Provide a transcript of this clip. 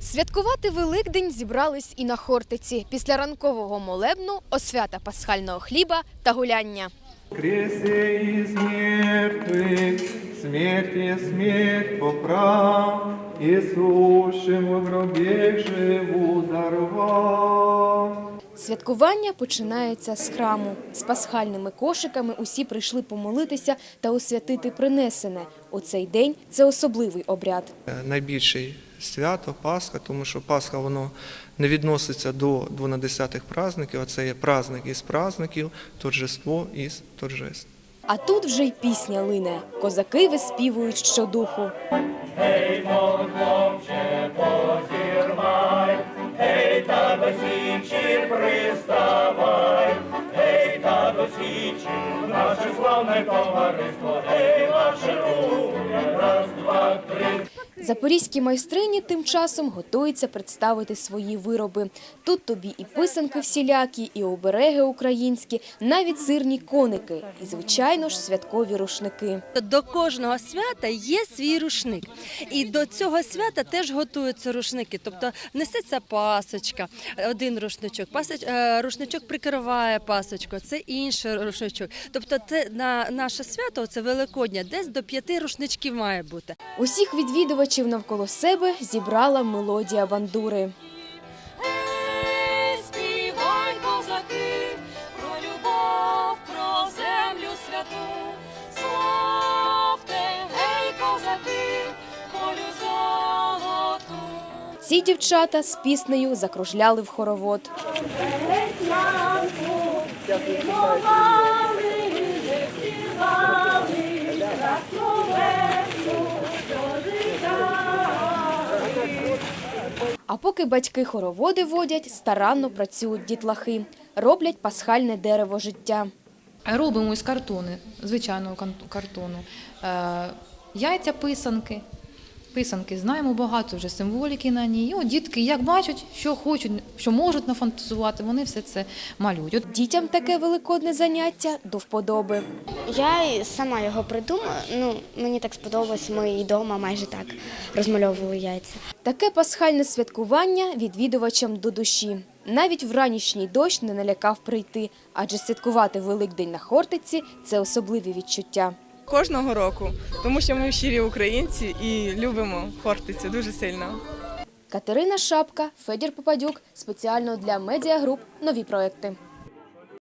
Святкувати Великдень зібрались і на Хортиці після ранкового молебну, освята пасхального хліба та гуляння. Кресе мертвых, смерти смерть поправ, и сущим в гробе живу даровав. Святкування починається з храму. З пасхальними кошиками усі прийшли помолитися та освятити принесене. У цей день це особливий обряд. Найбільше свято Пасха, тому що Пасха воно не відноситься до двонадесятих праздників, а це є праздник із праздників, торжество із торжеств. А тут вже й пісня лине. Козаки виспівують щодуху. Запорізькі майстрині тим часом готуються представити свої вироби. Тут тобі і писанки всілякі, і обереги українські, навіть сирні коники, і звичайно ж святкові рушники. До кожного свята є свій рушник. І до цього свята теж готуються рушники. Тобто несеться пасочка, один рушничок, пасоч, е, рушничок прикриває пасочку, це інший рушничок. Тобто це на наше свято, це Великодня, десь до п'яти рушничків має бути. Усіх відвідувачів навколо себе зібрала мелодія бандури. Ці дівчата з піснею закружляли в хоровод. А поки батьки хороводи водять, старанно працюють дітлахи, роблять пасхальне дерево життя. Робимо із картону, звичайного картону. Е, яйця писанки. Писанки знаємо багато вже символіки на ній. І от дітки, як бачать, що хочуть, що можуть нафантазувати, вони все це малюють. От Дітям таке великодне заняття до вподоби. Я сама його придумала. Ну, мені так сподобалось, ми і вдома майже так розмальовували яйця. Таке пасхальне святкування відвідувачам до душі. Навіть вранішній дощ не налякав прийти, адже святкувати Великдень на Хортиці – це особливі відчуття. Кожного року, тому що ми щирі українці і любимо Хортицю дуже сильно. Катерина Шапка, Федір Попадюк. Спеціально для медіагруп «Нові проекти».